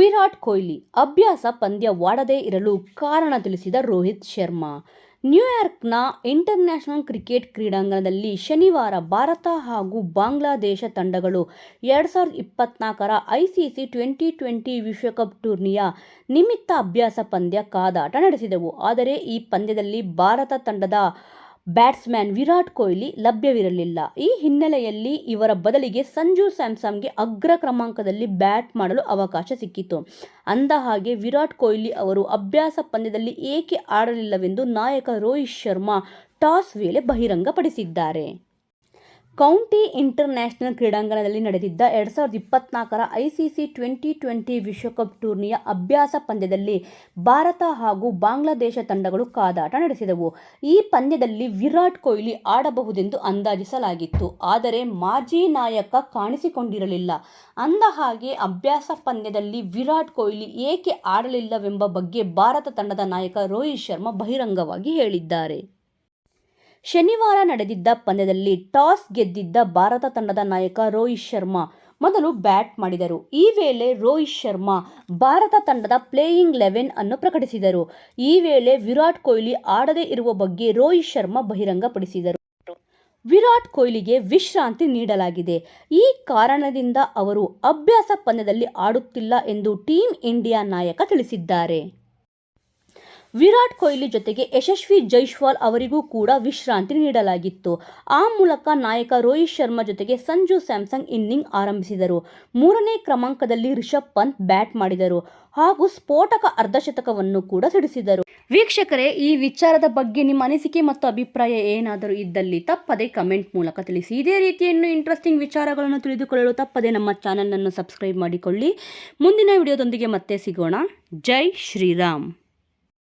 ವಿರಾಟ್ ಕೊಹ್ಲಿ ಅಭ್ಯಾಸ ಪಂದ್ಯವಾಡದೇ ಇರಲು ಕಾರಣ ತಿಳಿಸಿದ ರೋಹಿತ್ ಶರ್ಮಾ. ನ್ಯೂಯಾರ್ಕ್ನ ಇಂಟರ್ನ್ಯಾಷನಲ್ ಕ್ರಿಕೆಟ್ ಕ್ರೀಡಾಂಗಣದಲ್ಲಿ ಶನಿವಾರ ಭಾರತ ಹಾಗೂ ಬಾಂಗ್ಲಾದೇಶ ತಂಡಗಳು ಎರಡು ಸಾವಿರದ ಇಪ್ಪತ್ನಾಲ್ಕರ ಐಸಿಸಿ ಟ್ವೆಂಟಿ ಟ್ವೆಂಟಿ ವಿಶ್ವಕಪ್ ಟೂರ್ನಿಯ ನಿಮಿತ್ತ ಅಭ್ಯಾಸ ಪಂದ್ಯ ಕಾದಾಟ ನಡೆಸಿದವು. ಆದರೆ ಈ ಪಂದ್ಯದಲ್ಲಿ ಭಾರತ ತಂಡದ ಬ್ಯಾಟ್ಸ್ಮನ್ ವಿರಾಟ್ ಕೊಹ್ಲಿ ಲಭ್ಯವಿರಲಿಲ್ಲ. ಈ ಹಿನ್ನೆಲೆಯಲ್ಲಿ ಇವರ ಬದಲಿಗೆ ಸಂಜು ಸ್ಯಾಮ್ಸನ್ಗೆ ಅಗ್ರ ಕ್ರಮಾಂಕದಲ್ಲಿ ಬ್ಯಾಟ್ ಮಾಡಲು ಅವಕಾಶ ಸಿಕ್ಕಿತು ಅಂದಹಾಗೆ ವಿರಾಟ್ ಕೊಹ್ಲಿ ಅವರು ಅಭ್ಯಾಸ ಪಂದ್ಯದಲ್ಲಿ ಏಕೆ ಆಡಲಿಲ್ಲವೆಂದು ನಾಯಕ ರೋಹಿತ್ ಶರ್ಮಾ ಟಾಸ್ ವೇಳೆ ಬಹಿರಂಗಪಡಿಸಿದ್ದಾರೆ. ಕೌಂಟಿ ಇಂಟರ್ನ್ಯಾಷನಲ್ ಕ್ರೀಡಾಂಗಣದಲ್ಲಿ ನಡೆದಿದ್ದ ಎರಡು ಸಾವಿರದ ಇಪ್ಪತ್ನಾಲ್ಕರ ಐಸಿಸಿ ಟ್ವೆಂಟಿ ಟ್ವೆಂಟಿ ವಿಶ್ವಕಪ್ ಟೂರ್ನಿಯ ಅಭ್ಯಾಸ ಪಂದ್ಯದಲ್ಲಿ ಭಾರತ ಹಾಗೂ ಬಾಂಗ್ಲಾದೇಶ ತಂಡಗಳು ಕಾದಾಟ ನಡೆಸಿದವು. ಈ ಪಂದ್ಯದಲ್ಲಿ ವಿರಾಟ್ ಕೊಹ್ಲಿ ಆಡಬಹುದೆಂದು ಅಂದಾಜಿಸಲಾಗಿತ್ತು. ಆದರೆ ಮಾಜಿ ನಾಯಕ ಕಾಣಿಸಿಕೊಂಡಿರಲಿಲ್ಲ. ಅಂದ ಹಾಗೆ ಅಭ್ಯಾಸ ಪಂದ್ಯದಲ್ಲಿ ವಿರಾಟ್ ಕೊಹ್ಲಿ ಏಕೆ ಆಡಲಿಲ್ಲವೆಂಬ ಬಗ್ಗೆ ಭಾರತ ತಂಡದ ನಾಯಕ ರೋಹಿತ್ ಶರ್ಮಾ ಬಹಿರಂಗವಾಗಿ ಹೇಳಿದ್ದಾರೆ. ಶನಿವಾರ ನಡೆದಿದ್ದ ಪಂದ್ಯದಲ್ಲಿ ಟಾಸ್ ಗೆದ್ದಿದ್ದ ಭಾರತ ತಂಡದ ನಾಯಕ ರೋಹಿತ್ ಶರ್ಮಾ ಮೊದಲು ಬ್ಯಾಟ್ ಮಾಡಿದರು. ಈ ವೇಳೆ ರೋಹಿತ್ ಶರ್ಮಾ ಭಾರತ ತಂಡದ ಪ್ಲೇಯಿಂಗ್ ಲೆವೆನ್ ಅನ್ನು ಪ್ರಕಟಿಸಿದರು. ಈ ವೇಳೆ ವಿರಾಟ್ ಕೊಹ್ಲಿ ಆಡದೇ ಇರುವ ಬಗ್ಗೆ ರೋಹಿತ್ ಶರ್ಮಾ ಬಹಿರಂಗಪಡಿಸಿದರು. ವಿರಾಟ್ ಕೊಹ್ಲಿಗೆ ವಿಶ್ರಾಂತಿ ನೀಡಲಾಗಿದೆ. ಈ ಕಾರಣದಿಂದ ಅವರು ಅಭ್ಯಾಸ ಪಂದ್ಯದಲ್ಲಿ ಆಡುತ್ತಿಲ್ಲ ಎಂದು ಟೀಂ ಇಂಡಿಯಾ ನಾಯಕ ತಿಳಿಸಿದ್ದಾರೆ. ವಿರಾಟ್ ಕೊಹ್ಲಿ ಜೊತೆಗೆ ಯಶಸ್ವಿ ಜೈಶ್ವಾಲ್ ಅವರಿಗೂ ಕೂಡ ವಿಶ್ರಾಂತಿ ನೀಡಲಾಗಿತ್ತು. ಆ ಮೂಲಕ ನಾಯಕ ರೋಹಿತ್ ಶರ್ಮಾ ಜೊತೆಗೆ ಸಂಜು ಸ್ಯಾಮ್ಸಂಗ್ ಇನ್ನಿಂಗ್ ಆರಂಭಿಸಿದರು. ಮೂರನೇ ಕ್ರಮಾಂಕದಲ್ಲಿ ರಿಷಬ್ ಪಂತ್ ಬ್ಯಾಟ್ ಮಾಡಿದರು ಹಾಗೂ ಸ್ಫೋಟಕ ಅರ್ಧಶತಕವನ್ನು ಕೂಡ ಸಿಡಿಸಿದರು. ವೀಕ್ಷಕರೇ, ಈ ವಿಚಾರದ ಬಗ್ಗೆ ನಿಮ್ಮ ಅನಿಸಿಕೆ ಮತ್ತು ಅಭಿಪ್ರಾಯ ಏನಾದರೂ ಇದ್ದಲ್ಲಿ ತಪ್ಪದೆ ಕಮೆಂಟ್ ಮೂಲಕ ತಿಳಿಸಿ. ಇದೇ ರೀತಿಯನ್ನು ಇಂಟ್ರೆಸ್ಟಿಂಗ್ ವಿಚಾರಗಳನ್ನು ತಿಳಿದುಕೊಳ್ಳಲು ತಪ್ಪದೆ ನಮ್ಮ ಚಾನಲನ್ನು ಸಬ್ಸ್ಕ್ರೈಬ್ ಮಾಡಿಕೊಳ್ಳಿ. ಮುಂದಿನ ವಿಡಿಯೋದೊಂದಿಗೆ ಮತ್ತೆ ಸಿಗೋಣ. ಜೈ ಶ್ರೀರಾಮ್.